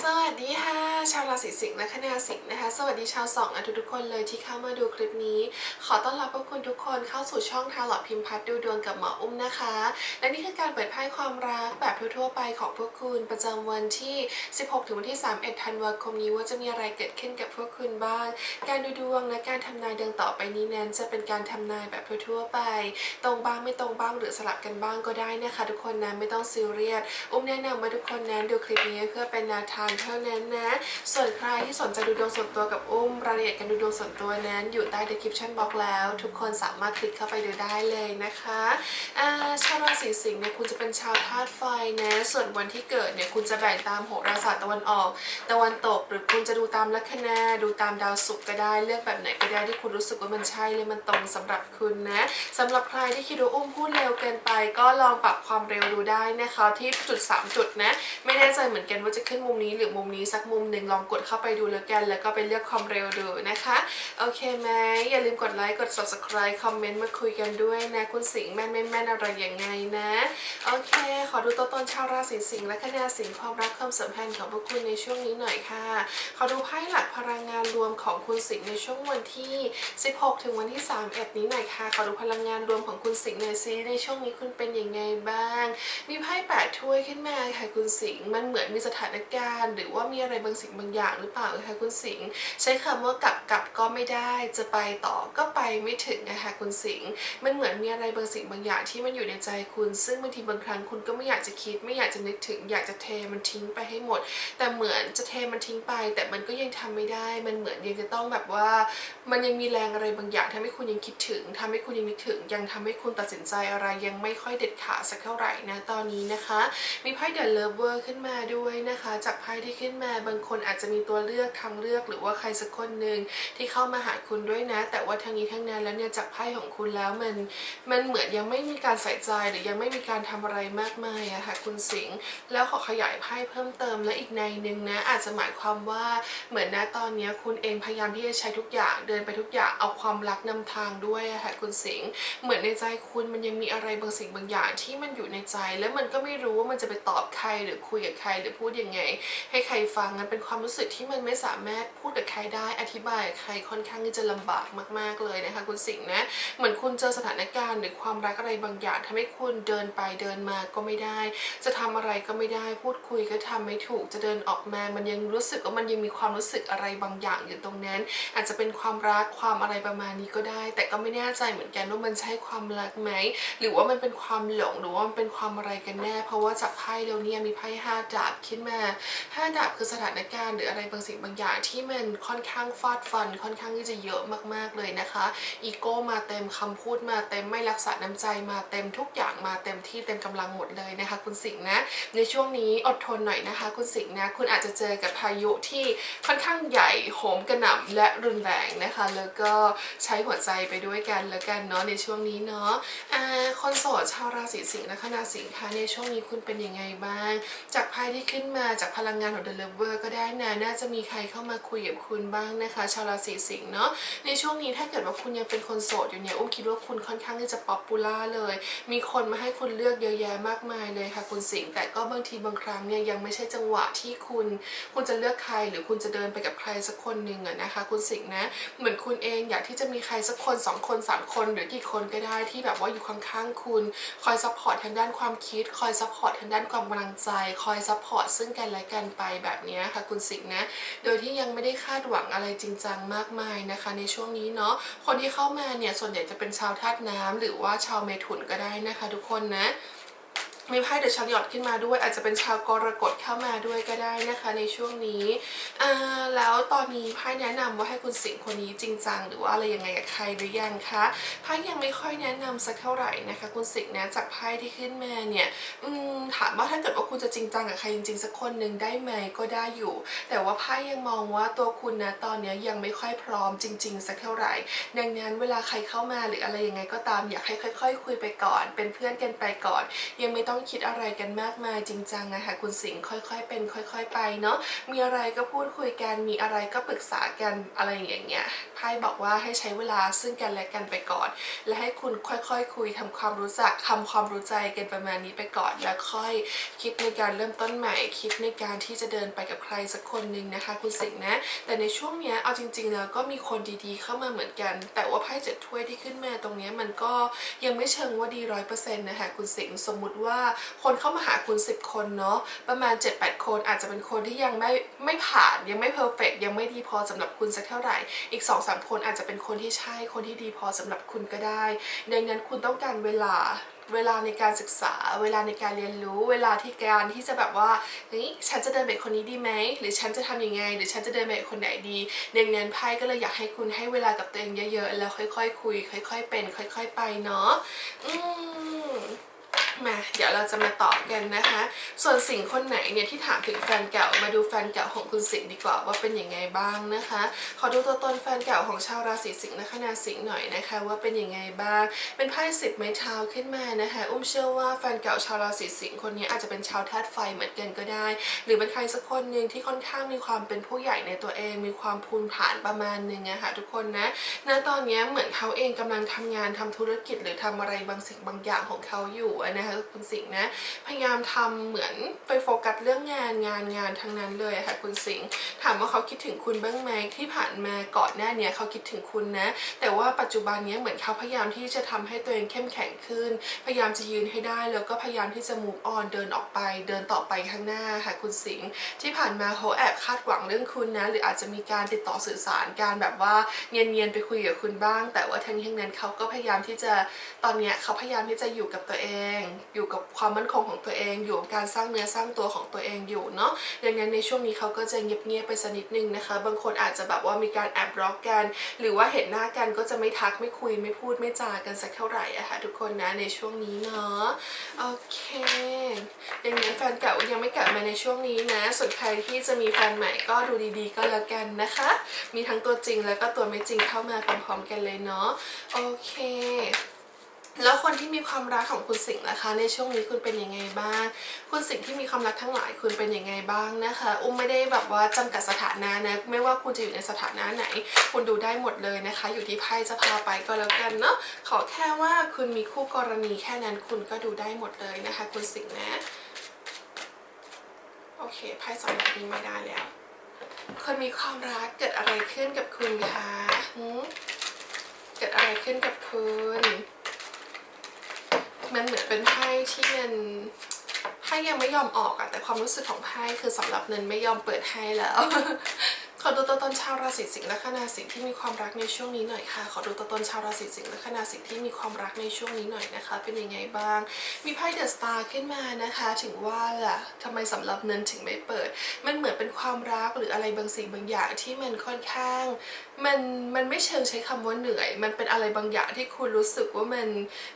สวัสดีค่ะ ชาวราศีสิงห์และคณะสิงห์นะคะ สวัสดีชาวสองอทุกๆคนเลยที่เข้ามาดูคลิปนี้ ขอต้อนรับพวกคุณทุกคนเข้าสู่ช่องทาร์ลอตพิมพ์พัดดูดวงกับหมออุ้มนะคะ และนี่คือการเปิดไพ่ความรักแบบทั่วๆไปของพวกคุณประจำวันที่ 16 ถึงวันที่ 31 ธันวาคมนี้ว่าจะมีอะไรเกิดขึ้นกับพวกคุณบ้าง การดูดวงและการทำนายดังต่อไปนี้นั้น จะเป็นการทำนายแบบทั่วๆไป ตรงบ้างไม่ตรงบ้างหรือสลับกันบ้างก็ได้นะคะ ทุกคนนะไม่ต้องซีเรียสอุ้มแนะนำว่าทุกคนนั้นดูคลิปนี้เพื่อเป็นแนวทางเท่านั้นนะ ส่วนใครที่สนใจดูดวงส่วนตัวกับอุ้มรายละเอียดการดูดวงส่วนตัวนั้น อยู่ใต้ description box แล้ว ทุกคนสามารถคลิกเข้าไปดูได้เลยนะคะ สีสิงห์เนี่ยคุณจะเป็นชาวธาตุไฟนะ ส่วนวันที่เกิดเนี่ยคุณจะแบ่งตามโหราศาสตร์ตะวันออก ตะวันตกหรือคุณจะดูตามลัคนาดูตามดาวศุกร์ก็ได้เลือกแบบไหนก็ได้ที่คุณรู้สึกว่ามันใช่เลยมันตรงสำหรับคุณนะสำหรับใครที่คิดว่าอุ้มพูดเร็วเกินไป ก็ลองปรับความเร็วดูได้นะคะที่จุด 3 จุดนะ ไม่แน่ใจเหมือนกันว่าจะขึ้นมุมนี้หรือมุมนี้สักมุมหนึ่งลองกดเข้าไปดูแล้วกันแล้วก็ไปเลือกความเร็วดูนะคะโอเคไหมอย่าลืมกดไลค์กด subscribe คอมเมนต์มาคุยกันด้วยนะคุณสิงห์แม่นไม่แม่นอะไรยังไงนะ โอเค ขอดูตัวตนชาวราศีสิงห์และคณะสิงห์ความรักความสัมพันธ์ของพวกคุณในช่วงนี้หน่อยค่ะ ขอดูไพ่หลักพลังงานรวมของคุณสิงห์ในช่วงวันที่ 16 ถึงวันที่ 31 นี้หน่อยค่ะ ขอดูพลังงานรวมของคุณสิงห์หน่อยซิในช่วงนี้คุณเป็นยังไงบ้าง มีไพ่แปดถ้วยขึ้นมาค่ะคุณสิงห์ มันเหมือนมีสถานการณ์ หรือว่ามีอะไรบางสิ่งบางอย่างหรือเปล่าคะคุณสิงห์ ใช้คำว่ากลับกลับก็ไม่ได้ จะไปต่อก็ไปไม่ถึงนะคะคุณสิงห์ มันเหมือนมีอะไรบางสิ่งบางอย่างที่มันอยู่ในใจคุณซึ่งบางทีบางครั้งคุณก็ไม่อยากจะคิด ไม่อยากจะนึกถึง อยากจะเทมันทิ้งไปให้หมด แต่เหมือนจะเทมันทิ้งไป แต่มันก็ยังทำไม่ได้ มันเหมือนยังจะต้องแบบว่า มันยังมีแรงอะไรบางอย่างทำให้คุณยังคิดถึงทำให้คุณยังนึกถึง ยังทำให้คุณตัดสินใจอะไรยังไม่ค่อยเด็ดขาดสักเท่าไหร่นะตอนนี้นะคะ มีไพ่เด e เลิฟเวอร์ขึ้นมาด้วยนะคะ จากไพ่ที่ขึ้นมาบางคนอาจจะมีตัวเลือกทางเลือกหรือว่าใครสักคนหนึ่งที่เข้ามาหาคุณด้วยนะ แต่ว่าทางนี้ทั้งนั้นแล้วเนี่ยจากไพ่ของคุณแล้วมันมันเหมือนยังไม่มีการใส่ใจหรือยังไม่มีการทำอะไรมากมายอะค่ะคุณสิงห์แล้วขอขยายไพ่เพิ่มเติมและอีกในหนึ่งนะอาจจะหมายความว่าเหมือนนะตอนนี้คุณเองพยายามที่จะใช้ทุกอย่างเดินไปทุกอย่างเอาความรักนำทางด้วยอะค่ะคุณสิงห์เหมือนในใจคุณมันยังมีอะไรบางสิ่งบางอย่างที่มันอยู่ในใจ แล้วมันก็ไม่รู้ว่ามันจะไปตอบใครหรือคุยกับใครหรือพูดยังไง ให้ใครฟังมันเป็นความรู้สึกที่มันไม่สามารถพูดกับใครได้อธิบายกับใครค่อนข้างที่จะลำบากมาก ๆเลยนะคะคุณสิงห์นะเหมือนคุณเจอสถานการณ์หรือความรักอะไรบางอย่างทำให้คุณเดินไปเดินมาก็ไม่ได้ จะทำอะไรก็ไม่ได้พูดคุยก็ทำไม่ถูกจะเดินออกมามันยังรู้สึกว่ามันยังมีความรู้สึกอะไรบางอย่างอยู่ตรงนั้น อาจจะเป็นความรักความอะไรประมาณนี้ก็ได้ แต่ก็ไม่แน่ใจเหมือนกันว่ามันใช่ความรักไหมหรือว่ามันเป็นความหลงหรือว่ามันเป็นความอะไรกันแน่ เพราะว่าจากไพ่เดี๋ยวนี้มีไพ่ห้าดาบขึ้นมาห้าดาบคือสถานการณ์หรืออะไรบางสิ่งบางอย่างที่มันค่อนข้างฟาดฟันค่อนข้างที่จะเยอะมากๆเลยนะคะอีโก้มาเต็มคำพูดมาเต็มไม่รักษาน้ำใจมาเต็มทุกอย่างมาเต็มที่เต็มกำลังหมดเลยนะคะ คุณสิงห์นะ ในช่วงนี้อดทนหน่อยนะคะ คุณสิงห์นะคุณอาจจะเจอกับพายุที่ค่อนข้างใหญ่โหมกระหน่ำและรุนแรงนะคะ แล้วก็ใช้หัวใจไปด้วยกันแล้วกันเนาะในช่วงนี้เนาะอ่าคนโสดชาวราศีสิงห์และคณะสิงห์คะในช่วงนี้คุณเป็นยังไงบ้าง จากไพ่ที่ขึ้นมาจากพลังงานของ The Lover ก็ได้นะน่าจะมีใครเข้ามาคุยกับคุณบ้างนะคะ ชาวราศีสิงห์เนาะในช่วงนี้ถ้าเกิดว่าคุณยังเป็นคนโสดอยู่เนี่ยอุ้มคิดว่าคุณค่อนข้างที่จะป๊อปปูล่าเลย มีคนมาให้คุณเลือกเยอะแยะมากมายเลยค่ะคุณสิงห์แต่ก็บางทีบางครั้งเนี่ยยังไม่ใช่จังหวะที่คุณคุณจะเลือกใครหรือคุณจะเดินไปกับใครสักคนหนึ่งอะนะคะ คุณสิงห์นะเหมือนคุณเองอยากที่จะมีใครสักคนสองคนสามคนหรือกี่คนก็ได้ที่แบบว่าอยู่ข้างๆคุณคอยซัพพอร์ตทางด้านความคิด คอยซัพพอร์ตทางด้านความกำลังใจ คอยซัพพอร์ตซึ่งกันและกันไปแบบนี้ค่ะคุณสิงห์นะโดยที่ยังไม่ได้คาดหวังอะไรจริงจังมากมายนะคะ ในช่วงนี้เนาะคนที่เข้ามาเนี่ยส่วนใหญ่จะเป็นชาวธาตุน้ำหรือว่าชาวเมถุนก็ได้นะคะทุกคนนะ มีไพ่เดอะชาริอตขึ้นมาด้วย อาจจะเป็นชาวกรกฎเข้ามาด้วยก็ได้นะคะในช่วงนี้แล้วตอนนี้ไพ่แนะนำว่าให้คุณสิงคนนี้จริงจังหรือว่าอะไรยังไงกับใครหรือยังคะไพ่ยังไม่ค่อยแนะนำสักเท่าไหร่นะคะคุณสิงนะจากไพ่ที่ขึ้นมาเนี่ยถามว่าถ้าเกิดว่าคุณจะจริงจังกับใครจริงๆสักคนหนึ่งได้ไหมก็ได้อยู่ แต่ว่าไพ่ยังมองว่าตัวคุณนะตอนนี้ยังไม่ค่อยพร้อมจริง ๆ สักเท่าไหร่ ดังนั้นเวลาใครเข้ามาหรืออะไรยังไงก็ตามอยากให้ค่อย ๆ คุยไปก่อน เป็นเพื่อนกันไปก่อน ยังไม่ต้องคิดอะไรกันมากมายจริงจังนะคะคุณสิงห์ค่อยๆ เป็น ค่อย ๆ ไปเนาะมีอะไรก็พูดคุยกันมีอะไรก็ปรึกษากันอะไรอย่างเงี้ยไพ่บอกว่าให้ใช้เวลาซึ่งกันและกันไปก่อน และให้คุณค่อยๆคุยทำความรู้จักทำความรู้ใจกันประมาณนี้ไปก่อน แล้วค่อยคิดในการเริ่มต้นใหม่ คิดในการที่จะเดินไปกับใครสักคนหนึ่งนะคะ คุณสิงห์นะ แต่ในช่วงเนี้ยเอาจริง ๆ แล้วก็มีคนดีๆ เข้ามาเหมือนกัน แต่ว่าไพ่เจ็ดถ้วยที่ขึ้นมาตรงเนี้ยมันก็ยังไม่เชิงว่าดีร้อยเปอร์เซ็นต์นะคะคุณสิงห์สมมุติว่าคนเข้ามาหาคุณ 10 คนเนาะประมาณ 7-8 คนอาจจะเป็นคนที่ยังไม่ไม่ผ่านยังไม่เพอร์เฟกยังไม่ดีพอสำหรับคุณสักเท่าไหร่ อีก 2-3 คนอาจจะเป็นคนที่ใช่คนที่ดีพอสำหรับคุณก็ได้ดังนั้นคุณต้องการเวลาเวลาในการศึกษา เวลาในการเรียนรู้ เวลาที่การที่จะแบบว่าเฮ้ยฉันจะเดินไปคนนี้ดีไหม หรือฉันจะทำยังไง หรือฉันจะเดินไปคนไหนดีดังนั้นไพ่ก็เลยอยากให้คุณให้เวลากับตัวเองเยอะๆ แล้วค่อยๆคุย ค่อย ๆ เป็น ค่อย ๆ ไปเนาะอืม มาเดี๋ยวเราจะมาตอบกันนะคะ ส่วนสิ่งคนไหนเนี่ยที่ถามถึงแฟนเก่ามาดูแฟนเก่าของคุณสิงห์ดีกว่าว่าเป็นยังไงบ้างนะคะ ขอดูตัวตนแฟนเก่าของชาวราศีสิงห์นะคะสิงห์หน่อยนะคะ ว่าเป็นยังไงบ้าง เป็นไพ่สิบไม้เท้าขึ้นมานะคะ อุ้มเชื่อว่าแฟนเก่าชาวราศีสิงห์คนนี้อาจจะเป็นชาวธาตุไฟเหมือนกันก็ได้ หรือเป็นใครสักคนหนึ่งที่ค่อนข้างมีความเป็นผู้ใหญ่ในตัวเอง มีความภูมิฐานประมาณหนึงอะค่ะทุกคนนะณตอนนี้เหมือนเขาเองกำลังทำงานทำธุรกิจหรือทำอะไรบางสิ่งบางอย่างของเขาอยู่อะนะคะคุณสิงห์นะ พยายามทำเหมือนไปโฟกัสเรื่องงานงานงานทั้งนั้นเลยะค่ะคุณสิงห์ถามว่าเขาคิดถึงคุณบ้างไหมที่ผ่านมาก่อนหน้าเนี้ยเขาคิดถึงคุณนะ แต่ว่าปัจจุบันเนี้ยเหมือนเขาพยายามที่จะทำให้ตัวเองเข้มแข็งขึ้น พยายามจะยืนให้ได้ แล้วก็พยายามที่จะ move on เดินออกไป เดินต่อไปข้างหน้าค่ะคุณสิงห์ที่ผ่านมาเขาแอบคาดหวังเรื่องคุณนะ หรืออาจจะมีการติดต่อสื่อสารการแบบว่าเนียนๆไปคุยกับคุณบ้าง แต่ว่าทั้งนี้ทั้งนั้นเขาก็พยายามที่จะตอนเนี้ยเขาพยายามที่จะอยู่กับตัวเองอยู่กับความมั่นคงของตัวเอง อยู่กับการสร้างเนื้อสร้างตัวของตัวเองอยู่เนาะดังนั้นในช่วงนี้เขาก็จะเงียบๆไปสักนิดนึงนะคะ บางคนอาจจะแบบว่ามีการแอบบล็อกกัน หรือว่าเห็นหน้ากันก็จะไม่ทักไม่คุยไม่พูดไม่จากันสักเท่าไหร่อะค่ะทุกคนนะในช่วงนี้เนาะโอเคดังนั้นแฟนเก่ายังไม่กลับมาในช่วงนี้นะ ส่วนใครที่จะมีแฟนใหม่ก็ดูดีๆ ก็แล้วกันนะคะ มีทั้งตัวจริงแล้วก็ตัวไม่จริงเข้ามาพร้อมๆกันเลยเนาะโอเค แล้วคนที่มีความรักของคุณสิงห์นะคะ ในช่วงนี้คุณเป็นยังไงบ้าง คุณสิงห์ที่มีความรักทั้งหลายคุณเป็นยังไงบ้างนะคะ อุ้มไม่ได้แบบว่าจำกัดสถานะนะไม่ว่าคุณจะอยู่ในสถานะไหน คุณดูได้หมดเลยนะคะ อยู่ที่ไพ่จะพาไปก็แล้วกันเนาะขอแค่ว่าคุณมีคู่กรณีแค่นั้นคุณก็ดูได้หมดเลยนะคะ คุณสิงห์นะโอเคไพ่สองใบนี้ไม่ได้แล้วคนมีความรักเกิดอะไรขึ้นกับคุณคะเกิดอะไรขึ้นกับคุณ มันเหมือนเป็นไพ่ที่มันไพ่ยังไม่ยอมออกอะแต่ความรู้สึกของไพ่คือสำหรับเนินไม่ยอมเปิดให้แล้ว ขอดูตัวตนชาวราศีสิงห์และคณาสิงห์ที่มีความรักในช่วงนี้หน่อยค่ะ ขอดูตัวตนชาวราศีสิงห์และคณาสิงห์ที่มีความรักในช่วงนี้หน่อยนะคะ เป็นยังไงบ้าง มีไพ่เดอะสตาร์ขึ้นมานะคะ ถึงว่าล่ะทำไมสำหรับเนินถึงไม่เปิด มันเหมือนเป็นความรักหรืออะไรบางสิ่งบางอย่างที่มันค่อนข้าง มันมันไม่เชิงใช้คำว่าเหนื่อย มันเป็นอะไรบางอย่างที่คุณรู้สึกว่ามัน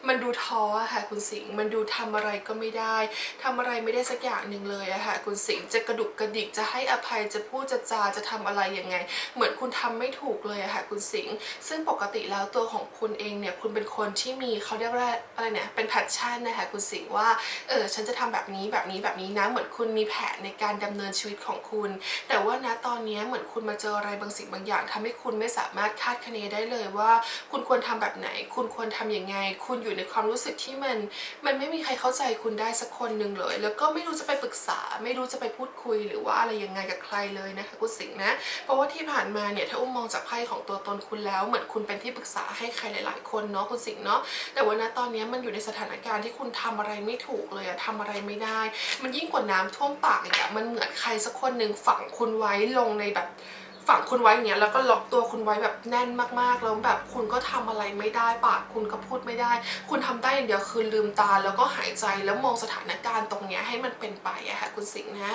มันดูท้อค่ะคุณสิงห์มันดูทำอะไรก็ไม่ได้ทำอะไรไม่ได้สักอย่างหนึ่งเลยอะค่ะคุณสิงห์จะกระดุกกระดิกจะให้อภัยจะพูดจะจาจะทำอะไรยังไง เหมือนคุณทำไม่ถูกเลยอะค่ะคุณสิงห์ซึ่งปกติแล้วตัวของคุณเองเนี่ยคุณเป็นคนที่มีเขาเรียกว่าอะไรเนี่ยเป็นแพชชั่นนะคะคุณสิงห์ว่าเออฉันจะทำแบบนี้แบบนี้แบบนี้นะเหมือนคุณมีแผนในการดำเนินชีวิตของคุณ แต่ว่าณตอนนี้เหมือนคุณมาเจออะไรบางสิ่งบางอย่างทำให้คุณไม่สามารถคาดคะเนได้เลยว่า คุณควรทำแบบไหน คุณควรทำยังไง คุณอยู่ในความรู้สึกที่มัน มันไม่มีใครเข้าใจคุณได้สักคนหนึ่งเลย แล้วก็ไม่รู้จะไปปรึกษา ไม่รู้จะไปพูดคุยหรือว่าอะไรยังไงกับใครเลยนะคะคุณสิงห์นะเพราะว่าที่ผ่านมาเนี่ยถ้าอุ้มมองจากไพ่ของตัวตนคุณแล้ว เหมือนคุณเป็นที่ปรึกษาให้ใครหลาย ๆ คนเนาะคุณสิงเนาะแต่ว่าณตอนนี้มันอยู่ในสถานการณ์ที่คุณทำอะไรไม่ถูกเลยอะทำอะไรไม่ได้ มันยิ่งกว่าน้ำท่วมปากอีกอะมันเหมือนใครสักคนหนึ่งฝังคุณไว้ลงในแบบ ฝังคุณไว้อย่างเงี้ยแล้วก็ล็อกตัวคุณไว้แบบแน่นมากๆแล้วแบบคุณก็ทำอะไรไม่ได้ปากคุณก็พูดไม่ได้ คุณทำได้อย่างเดียวคือลืมตาแล้วก็หายใจแล้วมองสถานการณ์ตรงเนี้ยให้มันเป็นไปอะค่ะคุณสิงห์นะ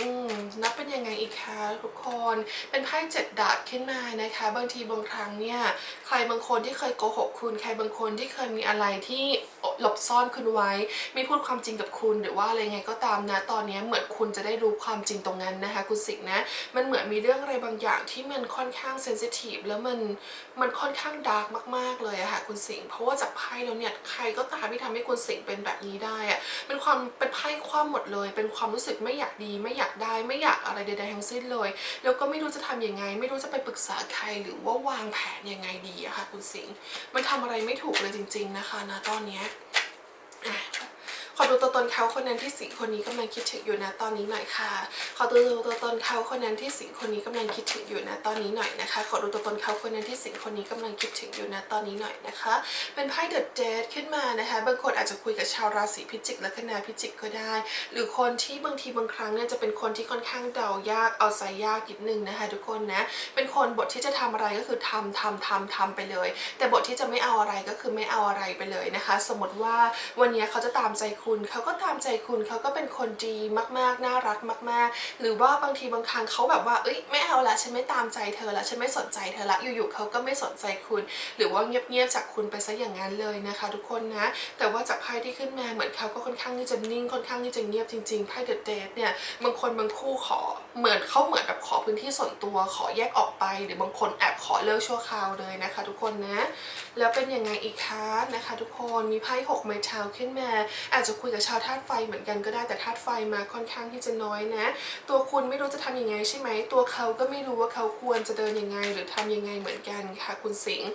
อืมนับเป็นยังไงอีกคะทุกคนเป็นไพ่เจ็ดดาบขึ้นมานะคะ บางทีบางครั้งเนี่ยใครบางคนที่เคยโกหกคุณ ใครบางคนที่เคยมีอะไรที่หลบซ่อนคุณไว้ ไม่พูดความจริงกับคุณหรือว่าอะไรไงก็ตามนะ ตอนนี้เหมือนคุณจะได้รู้ความจริงตรงนั้นนะคะ คุณสิงห์นะ มันเหมือนมีเรื่องอะไรบางอย่างอย่างที่มันค่อนข้างเซนซิทีฟแล้วมันมันค่อนข้างดาร์กมากๆเลยอะค่ะคุณสิงห์เพราะว่าจากไพ่แล้วเนี่ยใครก็ตามที่ทำให้คุณสิงห์เป็นแบบนี้ได้อะเป็นความเป็นไพ่คว่ำหมดเลย เป็นความรู้สึกไม่อยากดี ไม่อยากได้ไม่อยากอะไรใดๆทั้งสิ้นเลย แล้วก็ไม่รู้จะทำยังไง ไม่รู้จะไปปรึกษาใครหรือว่าวางแผนยังไงดีอะค่ะคุณสิงห์มันทำอะไรไม่ถูกเลยจริง ๆนะคะนะตอนเนี้ย ขอดูตัวตนเขาคนนั้นที่สิงคนนี้กำลังคิดถึงอยู่นะตอนนี้หน่อยค่ะ ขอดูตัวตนเขาคนนั้นที่สิงคนนี้กำลังคิดถึงอยู่นะตอนนี้หน่อยนะคะ ขอดูตัวตนเขาคนนั้นที่สิงคนนี้กำลังคิดถึงอยู่นะตอนนี้หน่อยนะคะ เป็นไพ่เดอะเดทขึ้นมานะคะบางคนอาจจะคุยกับชาวราศีพิจิกและคณาพิจิกก็ได้ หรือคนที่บางทีบางครั้งเนี่ยจะเป็นคนที่ค่อนข้างเดายากเอาใจยากนิดนึงนะคะ ทุกคนนะเป็นคนบทที่จะทำอะไรก็คือทำทำทำทำไปเลย แต่บทที่จะไม่เอาอะไรก็คือไม่เอาอะไรไปเลยนะคะ สมมติว่าวันนี้เขาจะตามใจคุณเขาก็ตามใจคุณเขาก็เป็นคนดีมากๆ น่ารักมาก ๆ หรือว่าบางทีบางครั้งเขาแบบว่าเอ้ยไม่เอาละฉันไม่ตามใจเธอละฉันไม่สนใจเธอละอยู่ๆเขาก็ไม่สนใจคุณ หรือว่าเงียบๆจากคุณไปซะอย่างนั้นเลยนะคะ ทุกคนนะแต่ว่าจากไพ่ที่ขึ้นมาเหมือนเขาก็ค่อนข้างที่จะนิ่งค่อนข้างที่จะเงียบจริงๆไพ่เดอะเดทเนี่ยบางคนบางคู่ขอเหมือนเขาเหมือนแบบขอพื้นที่ส่วนตัวขอแยกออกไป หรือบางคนแอบขอเลิกชั่วคราวเลยนะคะ ทุกคนนะแล้วเป็นยังไงอีกคะนะคะ ทุกคนมีไพ่หกไม้เท้าขึ้นมา อาจจะคุยกับชาวธาตุไฟเหมือนกันก็ได้แต่ธาตุไฟมาค่อนข้างที่จะน้อยนะ ตัวคุณไม่รู้จะทำยังไงใช่ไหม ตัวเขาก็ไม่รู้ว่าเขาควรจะเดินยังไง หรือทำยังไงเหมือนกันค่ะ คุณสิงห์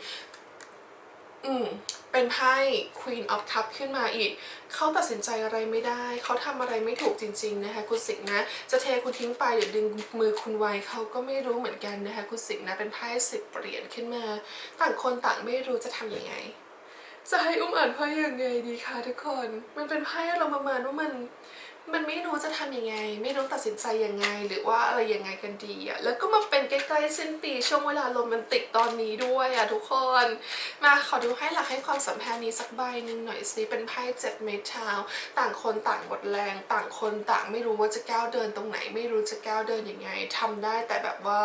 อืมเป็นไพ่ Queen of Cup ขึ้นมาอีก เขาตัดสินใจอะไรไม่ได้ เขาทำอะไรไม่ถูกจริง ๆ นะคะคุณสิงห์นะ จะเทคุณทิ้งไปหรือดึงมือคุณไว้เขาก็ไม่รู้เหมือนกันนะคะคุณสิงห์นะ เป็นไพ่สิบเหรียญขึ้นมา ต่างคนต่างไม่รู้จะทำยังไง จะให้อุ้มอ่านไพ่ยังไงดีคะทุกคน มันเป็นไพ่เราประมาณว่ามัน มันไม่รู้จะทำยังไง ไม่รู้ตัดสินใจยังไง หรือว่าอะไรยังไงกันดีอะแล้วก็มาเป็นใกล้ๆสิ้นปีช่วงเวลาโรแมนติกตอนนี้ด้วยอะทุกคน มาขอดูให้หลักให้ความสัมพันธ์นี้สักใบหนึ่งหน่อยสิเป็นไพ่เจ็ดเมทาวต่างคนต่างหมดแรง ต่างคนต่างไม่รู้ว่าจะก้าวเดินตรงไหน ไม่รู้จะก้าวเดินยังไงทำได้แต่แบบว่า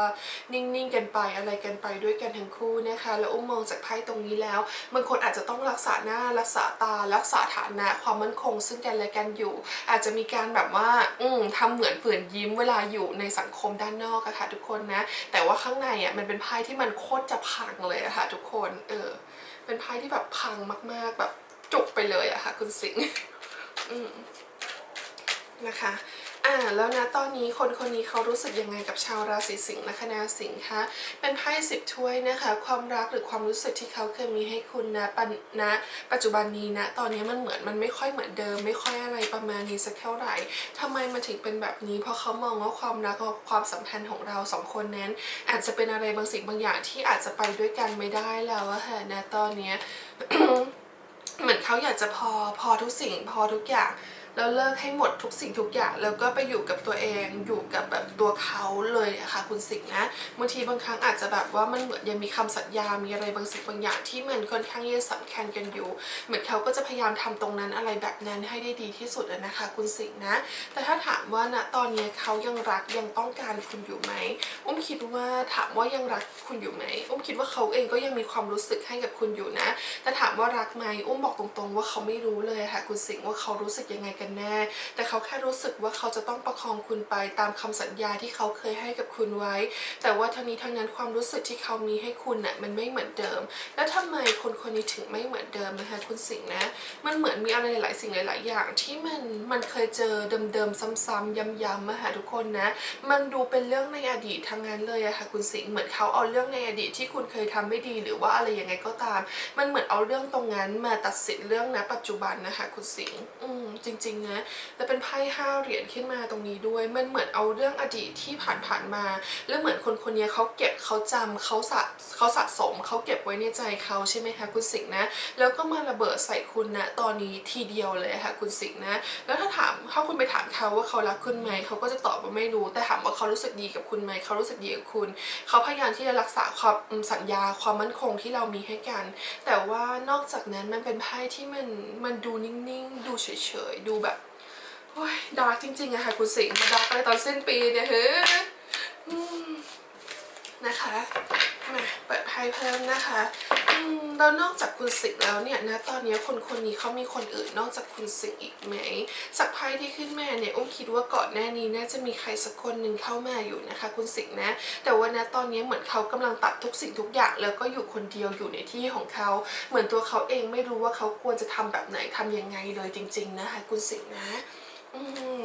นิ่งๆกันไปอะไรกันไปด้วยกันทั้งคู่นะคะ แล้วอุ้มมองจากไพ่ตรงนี้แล้วบางคนอาจจะต้องรักษาหน้ารักษาตา รักษาฐานะ ความมั่นคงซึ่งกันและกันอยู่ อาจจะมีการแบบว่าอืมทำเหมือนเปื่อนยิ้มเวลาอยู่ในสังคมด้านนอกอะค่ะทุกคนนะ แต่ว่าข้างในอะมันเป็นไพ่ที่มันโคตรจะพังเลยอะค่ะทุกคน เออ เป็นไพ่ที่แบบพังมาก ๆ แบบจุกไปเลยอะค่ะ คุณสิงห์นะคะ อ่าแล้วนะตอนนี้คนคนนี้เขารู้สึกยังไงกับชาวราศีสิงห์ละคณะสิงห์คะเป็นไพ่สิบถ้วยนะคะ ความรักหรือความรู้สึกที่เขาเคยมีให้คุณนะปันนะปัจจุบันนี้นะตอนนี้มันเหมือนมันไม่ค่อยเหมือนเดิม ไม่ค่อยอะไรประมาณนี้สักเท่าไหร่ทำไมมันถึงเป็นแบบนี้ เพราะเขามองว่าความรักกับความสัมพันธ์ของเราสองคนนั้น อาจจะเป็นอะไรบางสิ่งบางอย่างที่อาจจะไปด้วยกันไม่ได้แล้วอะค่ะนะตอนเนี้ยเหมือนเขาอยากจะพอพอทุกสิ่งพอทุกอย่าง แล้วเลิกให้หมดทุกสิ่งทุกอย่างแล้วก็ไปอยู่กับตัวเองอยู่กับแบบตัวเขาเลยอะค่ะคุณสิงห์นะบางทีบางครั้งอาจจะแบบว่ามันเหมือนยังมีคำสัญญา มีอะไรบางสิ่งบางอย่างที่มันค่อนข้างที่จะสำคัญกันอยู่ เหมือนเขาก็จะพยายามทำตรงนั้นอะไรแบบนั้นให้ได้ดีที่สุดนะคะ คุณสิงห์นะ แต่ถ้าถามว่าณตอนนี้เขายังรักยังต้องการคุณอยู่ไหมอุ้มคิดว่าถามว่ายังรักคุณอยู่ไหมอุ้มคิดว่าเขาเองก็ยังมีความรู้สึกให้กับคุณอยู่นะ แต่ถามว่ารักไหมอุ้มบอกตรงๆ ว่าเขาไม่รู้เลยค่ะ คุณสิงห์ว่าเขารู้สึกยังไงกันแน่ แต่เขาแค่รู้สึกว่าเขาจะต้องประคองคุณไปตามคำสัญญาที่เขาเคยให้กับคุณไว้ แต่ว่าทั้งนี้ทั้งนั้นความรู้สึกที่เขามีให้คุณน่ะมันไม่เหมือนเดิม แล้วทำไมคนคนนี้ถึงไม่เหมือนเดิมนะคะคุณสิงห์นะ มันเหมือนมีอะไรหลายสิ่งหลาย ๆ อย่างที่มันมันเคยเจอเดิมๆซ้ำๆย้ำๆมาหาทุกคนนะ มันดูเป็นเรื่องในอดีตทั้งนั้นเลยอะค่ะคุณสิงห์เหมือนเขาเอาเรื่องในอดีตที่คุณเคยทำไม่ดีหรือว่าอะไรยังไงก็ตาม มันเหมือนเอาเรื่องตรงนั้นมาตัดสินเรื่องนะปัจจุบันนะคะคุณสิงห์อืมจริงๆนะแต่เป็นไพ่ห้าเหรียญขึ้นมาตรงนี้ด้วย มันเหมือนเอาเรื่องอดีตที่ผ่านๆมา แล้วเหมือนคนคนนี้เขาเก็บเขาจำเขาสะเขาสะสมเขาเก็บไว้ในใจเขาใช่ไหมคะคุณสิงห์นะ แล้วก็มาระเบิดใส่คุณนะตอนนี้ทีเดียวเลยค่ะคุณสิงห์นะ แล้วถ้าถามถ้าคุณไปถามเขาว่าเขารักคุณไหมเขาก็จะตอบว่าไม่รู้ แต่ถามว่าเขารู้สึกดีกับคุณไหมเขารู้สึกดีกับคุณ เขาพยายามที่จะรักษาความสัญญาความมั่นคงที่เรามีให้กัน แต่ว่านอกจากนั้นมันเป็นไพ่ที่มันมันดูนิ่งๆ ดูเฉยๆดูแบบโอ้ยดาร์กจริงๆอะค่ะคุณสิงห์มาดาร์กอะไรตอนสิ้นปีเนี่ยเฮ้ย นะคะมาเปิดไพ่เพิ่มนะคะอืมแล้วนอกจากคุณสิงห์แล้วเนี่ยนะตอนนี้คนคนนี้เขามีคนอื่นนอกจากคุณสิงห์อีกไหมจากไพ่ที่ขึ้นมาเนี่ยอุ้มคิดว่าก่อนหน้านี้น่าจะมีใครสักคนหนึ่งเข้ามาอยู่นะคะ คุณสิงห์นะ แต่ว่านะตอนนี้เหมือนเขากำลังตัดทุกสิ่งทุกอย่าง แล้วก็อยู่คนเดียวอยู่ในที่ของเขา เหมือนตัวเขาเองไม่รู้ว่าเขาควรจะทำแบบไหนทำยังไงเลยจริง ๆนะคะ คุณสิงห์นะ อืม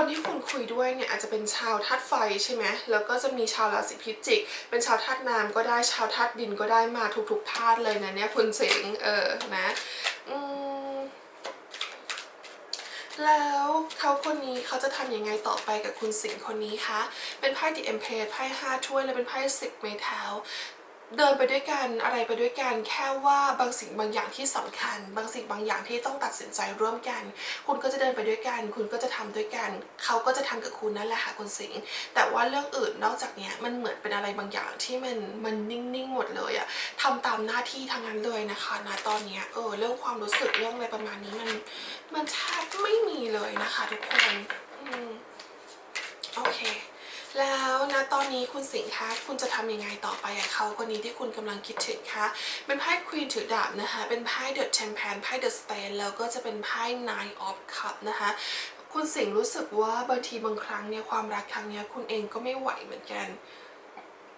คนที่คุณคุยด้วยเนี่ยอาจจะเป็นชาวธาตุไฟใช่ไหมแล้วก็จะมีชาวราศีพิจิก เป็นชาวธาตุน้ำก็ได้ชาวธาตุดินก็ได้มาทุกๆธาตุเลยนะเนี่ยคุณเสงเออนะอืมแล้วเขาคนนี้เขาจะทำยังไงต่อไปกับคุณสิงห์คนนี้คะ เป็นไพ่ดิเอ็มเพไพ่ห้าถ้วย และเป็นไพ่สิบไม้เท้า เดินไปด้วยกันอะไรไปด้วยกันแค่ว่าบางสิ่งบางอย่างที่สำคัญ บางสิ่งบางอย่างที่ต้องตัดสินใจร่วมกัน คุณก็จะเดินไปด้วยกัน คุณก็จะทำด้วยกัน เขาก็จะทำกับคุณนั่นแหละค่ะคุณสิงแต่ว่าเรื่องอื่นนอกจากเนี้ยมันเหมือนเป็นอะไรบางอย่างที่มันมันนิ่งๆหมดเลยอะทำตามหน้าที่ทั้งนั้นเลยนะคะนะตอนเนี้ยเออเรื่องความรู้สึกเรื่องอะไรประมาณนี้มันมันแทบไม่มีเลยนะคะ ทุกคนอืมโอเค แล้วนะตอนนี้คุณสิงห์คะคุณจะทำยังไงต่อไปกับเขาคนนี้ที่คุณกำลังคิดถึงคะเป็นไพ่ควีนถือดาบนะคะ เป็นไพ่เดอะแชมเปญไพ่เดอะสเตนแล้วก็จะเป็นไพ่ Nine of Cup นะคะคุณสิงห์รู้สึกว่าบางทีบางครั้งเนี่ยความรักครั้งเนี้ยคุณเองก็ไม่ไหวเหมือนกัน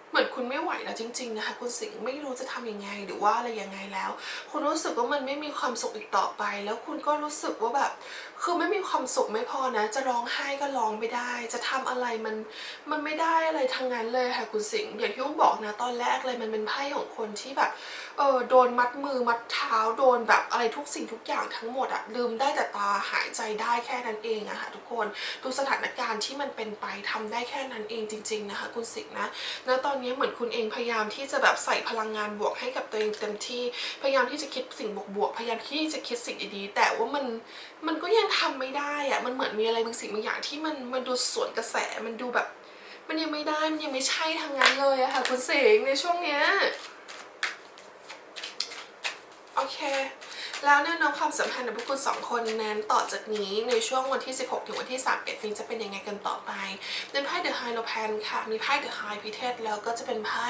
เหมือนคุณไม่ไหวแล้วจริง ๆ นะคะ คุณสิงห์ไม่รู้จะทำยังไงหรือว่าอะไรยังไงแล้ว คุณรู้สึกว่ามันไม่มีความสุขอีกต่อไป แล้วคุณก็รู้สึกว่าแบบ คือไม่มีความสุขไม่พอนะ จะร้องไห้ก็ร้องไม่ได้ จะทำอะไรมันมันไม่ได้อะไรทั้งนั้นเลยค่ะคุณสิงห์อย่างที่อุ้มบอกนะตอนแรกเลยมันเป็นไพ่ของคนที่แบบเออโดนมัดมือมัดเท้าโดนแบบอะไรทุกสิ่งทุกอย่างทั้งหมดอะลืมได้แต่ตาหายใจได้แค่นั้นเองอะค่ะทุกคนดูสถานการณ์ที่มันเป็นไปทำได้แค่นั้นเองจริง ๆนะคะ คุณสิงห์นะณตอนนี้เหมือนคุณเองพยายามที่จะแบบใส่พลังงานบวกให้กับตัวเองเต็มที่ พยายามที่จะคิดสิ่งบวกๆ พยายามที่จะคิดสิ่งดีๆ แต่ว่ามันมันก็ยังทำไม่ได้อะมันเหมือนมีอะไรบางสิ่งบางอย่างที่มันมันดูสวนกระแส มันดูแบบ มันยังไม่ได้ มันยังไม่ใช่ทางนั้นเลยอะค่ะคุณเสงในช่วงเนี้ย โอเค แล้วแนวโน้มความสัมพันธ์ของพวกคุณสองคนนั้นต่อจากนี้ในช่วงวันที่ 16 ถึงวันที่ 31 นี้จะเป็นยังไงกันต่อไปเป็นไพ่ The High แพนค่ะ มีไพ่ The High พิเทศแล้วก็จะเป็นไพ่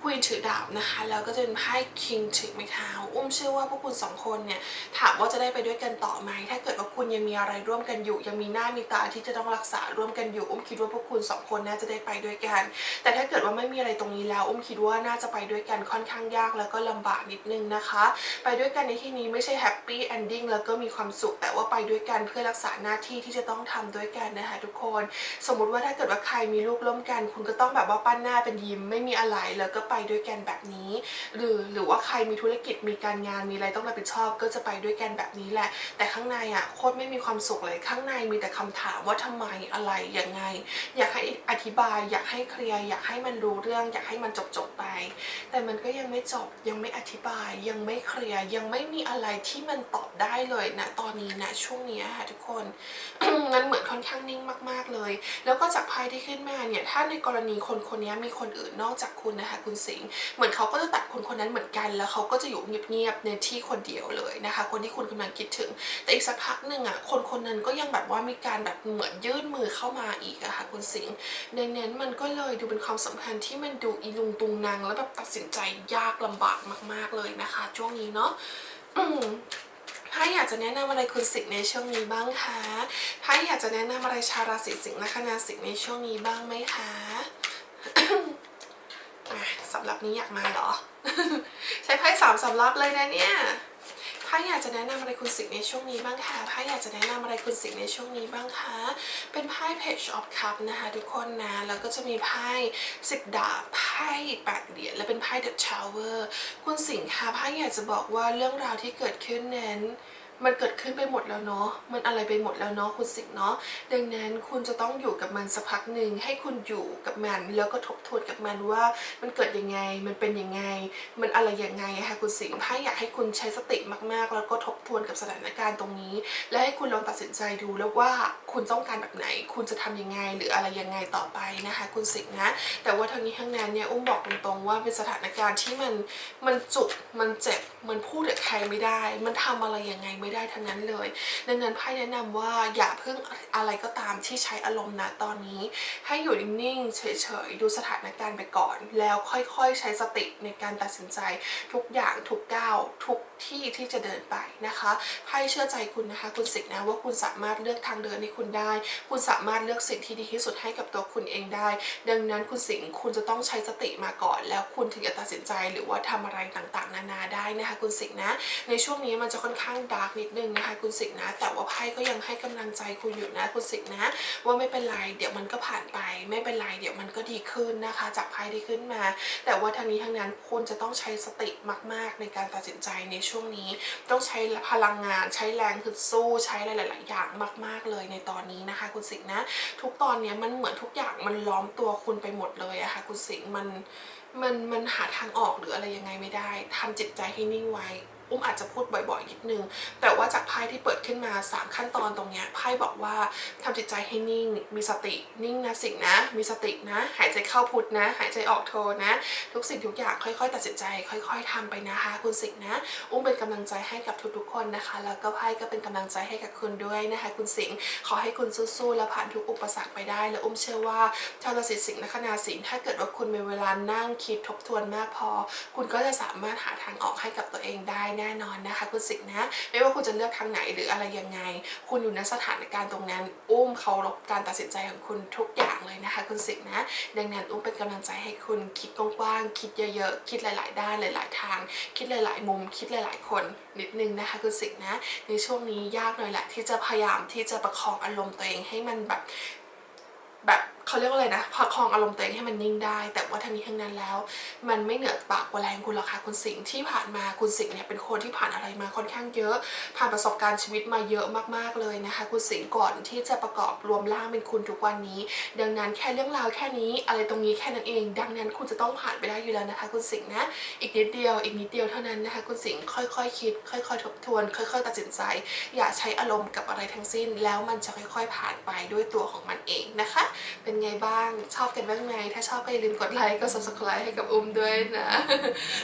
Queen ถือดาบนะคะ แล้วก็จะเป็นไพ่ King ถือไม้เท้าอุ้มเชื่อว่าพวกคุณสองคนเนี่ยถามว่าจะได้ไปด้วยกันต่อไหมถ้าเกิดว่าคุณยังมีอะไรร่วมกันอยู่ ยังมีหน้ามีตาที่จะต้องรักษาร่วมกันอยู่ อุ้มคิดว่าพวกคุณสองคนน่าจะได้ไปด้วยกัน แต่ถ้าเกิดว่าไม่มีอะไรตรงนี้แล้ว อุ้มคิดว่าน่าจะไปด้วยกันค่อนข้างยากแล้วก็ลำบากนิดนึงนะคะ ไปด้วยกันในที่นี้ไม่ใช่แฮปปี้เอนดิ้งแล้วก็มีความสุขแต่ว่าไปด้วยกันเพื่อรักษาหน้าที่ที่จะต้องทำด้วยกันนะคะทุกคน สมมุติว่าถ้าเกิดว่าใครมีลูกร่วมกัน คุณก็ต้องแบบว่าปั้นหน้าเป็นยิ้มไม่มีอะไรแล้วก็ไปด้วยกันแบบนี้ หรือหรือว่าใครมีธุรกิจมีการงานมีอะไรต้องรับผิดชอบ ก็จะไปด้วยกันแบบนี้แหละ แต่ข้างในอะโคตรไม่มีความสุขเลยข้างในมีแต่คำถามว่าทำไมอะไรยังไง อยากให้อธิบาย อยากให้เคลียร์อยากให้มันรู้เรื่อง อยากให้มันจบจบไป แต่มันก็ยังไม่จบยังไม่อธิบายยังไม่เคลียร์ยังไม่มีอะไรที่มันตอบได้เลยนะตอนนี้นะช่วงนี้ค่ะทุกคนมันเหมือนค่อนข้างนิ่งมาก ๆเลย แล้วก็จากไพ่ที่ขึ้นมาเนี่ยถ้าในกรณีคนคนนี้มีคนอื่นนอกจากคุณนะคะคุณสิงห์เหมือนเขาก็จะตัดคนคนนั้นเหมือนกัน แล้วเขาก็จะอยู่เงียบๆในที่คนเดียวเลยนะคะ คนที่คุณกำลังคิดถึง แต่อีกสักพักหนึ่งอะคนคนนั้นก็ยังแบบว่ามีการแบบเหมือนยื่นมือเข้ามาอีกอะค่ะคุณสิงห์ดังนั้นมันก็เลยดูเป็นความสัมพันธ์ที่มันดูอีลุงตุงนางแล้วแบบตัดสินใจยากลำบากมาก ๆเลยนะคะช่วงนี้เนาะ อืมไพ่อยากจะแนะนำอะไรคุณสิงในช่วงนี้บ้างคะไพ่อยากจะแนะนำอะไรชาวราศีสิงห์และคณะสิงห์ในช่วงนี้บ้างไหมคะอะสำหรับนี้อยากมาเหรอ ใช้ไพ่สามสำรับเลยนะเนี่ย ไพ่อยากจะแนะนำอะไรคุณสิงในช่วงนี้บ้างคะไพ่อยากจะแนะนำอะไรคุณสิงในช่วงนี้บ้างคะเป็นไพ่ Page of Cup นะคะทุกคนนะแล้วก็จะมีไพ่สิบดาบไพ่แปดเหรียญและเป็นไพ่ The Tower คุณสิงค่ะไพ่อยากจะบอกว่าเรื่องราวที่เกิดขึ้นนั้น มันเกิดขึ้นไปหมดแล้วเนาะ มันอะไรไปหมดแล้วเนาะคุณสิงเนาะ ดังนั้นคุณจะต้องอยู่กับมันสักพักหนึ่งให้คุณอยู่กับมัน แล้วก็ทบทวนกับมันว่ามันเกิดยังไง มันเป็นยังไง มันอะไรยังไงอะค่ะคุณสิงห์ไพ่อยากให้คุณใช้สติมากๆ แล้วก็ทบทวนกับสถานการณ์ตรงนี้ และให้คุณลองตัดสินใจดูแล้วว่าคุณต้องการแบบไหน คุณจะทำยังไงหรืออะไรยังไงต่อไปนะคะคุณสิงนะ แต่ว่าทั้งนี้ทั้งนั้นเนี่ยอุ้มบอกตรงๆว่าเป็นสถานการณ์ที่มันมันจุกมันเจ็บ มันพูดกับใครไม่ได้ มันทำอะไรยังไงไม่ได้ทั้งนั้นเลย ดังนั้นไพ่แนะนำว่าอย่าเพิ่งอะไรก็ตามที่ใช้อารมณ์นะตอนนี้ ให้อยู่นิ่งๆเฉยๆดูสถานการณ์ไปก่อน แล้วค่อยๆใช้สติในการตัดสินใจ ทุกอย่างทุกก้าวทุกที่ที่จะเดินไปนะคะไพ่เชื่อใจคุณนะคะ คุณสิงห์นะว่าคุณสามารถเลือกทางเดินให้คุณได้ คุณสามารถเลือกสิ่งที่ดีที่สุดให้กับตัวคุณเองได้ ดังนั้นคุณสิงห์คุณจะต้องใช้สติมาก่อน แล้วคุณถึงจะตัดสินใจหรือว่าทำอะไรต่างๆ นานาได้นะคะคุณสิงห์นะ ในช่วงนี้มันจะค่อนข้างดาร์กนิดนึงนะคะคุณสิงห์นะ แต่ว่าไพ่ก็ยังให้กำลังใจคุณอยู่นะคุณสิงห์นะ ว่าไม่เป็นไรเดี๋ยวมันก็ผ่านไป ไม่เป็นไรเดี๋ยวมันก็ดีขึ้นนะคะ จากไพ่ที่ขึ้นมา แต่ว่าทางนี้ทางนั้นคุณจะต้องใช้สติมาก ๆ ในการตัดสินใจในช่วงนี้ ต้องใช้พลังงาน ใช้แรงฮึดสู้ใช้หลาย ๆ อย่างมาก ๆ เลยในตอนนี้นะคะ คุณสิงห์นะ ทุกตอนเนี้ยมันเหมือนทุกอย่างมันล้อมตัวคุณไปหมดเลยอะค่ะคุณสิงห์มัน มันมันหาทางออกหรืออะไรยังไงไม่ได้ทำจิตใจให้นิ่งไว้ อุ้มอาจจะพูดบ่อยๆนิดนึง แต่ว่าจากไพ่ที่เปิดขึ้นมา 3 ขั้นตอนตรงเนี้ยไพ่บอกว่าทำจิตใจให้นิ่ง มีสติ นิ่งนะสิ่งนะ มีสตินะ หายใจเข้าพุทนะ หายใจออกโทนะ ทุกสิ่งทุกอย่างค่อยๆ ตัดสินใจ ค่อย ๆทำไปนะคะ คุณสิงนะ อุ้มเป็นกำลังใจให้กับทุกๆคนนะคะ แล้วก็ไพ่ก็เป็นกำลังใจให้กับคุณด้วยนะคะ คุณสิงห์ขอให้คุณสู้ๆและผ่านทุกอุปสรรคไปได้ และอุ้มเชื่อว่าชาวราศีสิงห์และคณาสิงห์ถ้าเกิดว่าคุณมีเวลานั่งคิดทบทวนมากพอ คุณก็จะสามารถหาทางออกให้กับตัวเองได้แน่นอนนะคะคุณสิงห์นะ ไม่ว่าคุณจะเลือกทางไหนหรืออะไรยังไง คุณอยู่ในสถานการณ์ตรงนั้น อุ้มเคารพการตัดสินใจของคุณทุกอย่างเลยนะคะคุณสิงห์นะ ดังนั้นอุ้มเป็นกำลังใจให้คุณคิดกว้างๆคิดเยอะๆ คิดหลาย ๆ ด้านหลาย ๆ ทาง คิดหลาย ๆ มุม คิดหลาย ๆ คนนิดนึงนะคะคุณสิงห์นะ ในช่วงนี้ยากหน่อยแหละที่จะพยายามที่จะประคองอารมณ์ตัวเองให้มันแบบแบบ เขาเรียกว่าอะไรนะประคองอารมณ์ตัวเองให้มันนิ่งได้ แต่ว่าทั้งนี้ทั้งนั้นแล้ว มันไม่เหนือปากกว่าแรงคุณหรอกค่ะคุณสิงห์ที่ผ่านมาคุณสิงห์เนี่ยเป็นคนที่ผ่านอะไรมาค่อนข้างเยอะ ผ่านประสบการณ์ชีวิตมาเยอะมากๆเลยนะคะ คุณสิงห์ก่อนที่จะประกอบรวมร่างเป็นคุณทุกวันนี้ ดังนั้นแค่เรื่องราวแค่นี้อะไรตรงนี้แค่นั้นเอง ดังนั้นคุณจะต้องผ่านไปได้อยู่แล้วนะคะ คุณสิงห์นะอีกนิดเดียวอีกนิดเดียวเท่านั้นนะคะคุณสิงห์ค่อยๆคิด ค่อยๆ ทบทวน ค่อย ๆ ตัดสินใจ อย่าใช้อารมณ์กับอะไรทั้งสิ้น แล้วมันจะค่อย ๆ ผ่านไปด้วยตัวของมันเองนะคะเป็นไงบ้าง ชอบกันบ้างไหมถ้าชอบก็อย่าลืมกดไลค์ก็ subscribe ให้กับอุ้มด้วยนะ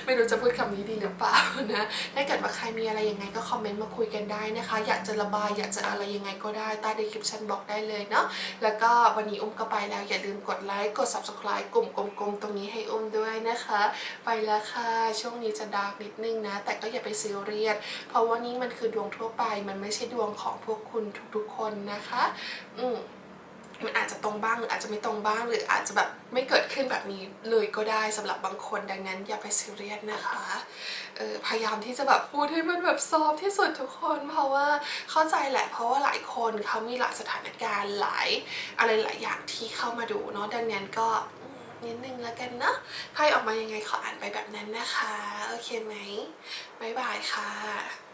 ไม่รู้จะพูดคำนี้ดีหรือเปล่านะถ้าเกิดว่าใครมีอะไรยังไงก็คอมเมนต์มาคุยกันได้นะคะ อยากจะระบายอยากจะอะไรยังไงก็ได้ใต้ description บอกได้เลยเนาะแล้วก็วันนี้อุ้มก็ไปแล้ว อย่าลืมกดไลค์กด subscribe กลุ่มกลมๆตรงนี้ให้อุ้มด้วยนะคะ ไปแล้วค่ะช่วงนี้จะดาร์กนิดนึงนะ แต่ก็อย่าไปซีเรียสเพราะว่านี่มันคือดวงทั่วไปมันไม่ใช่ดวงของพวกคุณทุกๆคนนะคะ อืม มันอาจจะตรงบ้างหรืออาจจะไม่ตรงบ้างหรืออาจจะแบบไม่เกิดขึ้นแบบนี้เลยก็ได้สำหรับบางคนดังนั้นอย่าไปซีเรียสนะคะเออพยายามที่จะแบบพูดให้มันแบบซอฟที่สุดทุกคน เพราะว่าเข้าใจแหละ เพราะว่าหลายคนเขามีหลายสถานการณ์หลายอะไรหลายอย่างที่เข้ามาดูเนาะดังนั้นก็นิดนึงแล้วกันเนาะไพ่ออกมายังไงขออ่านไปแบบนั้นนะคะ โอเคไหมบ๊ายบายค่ะ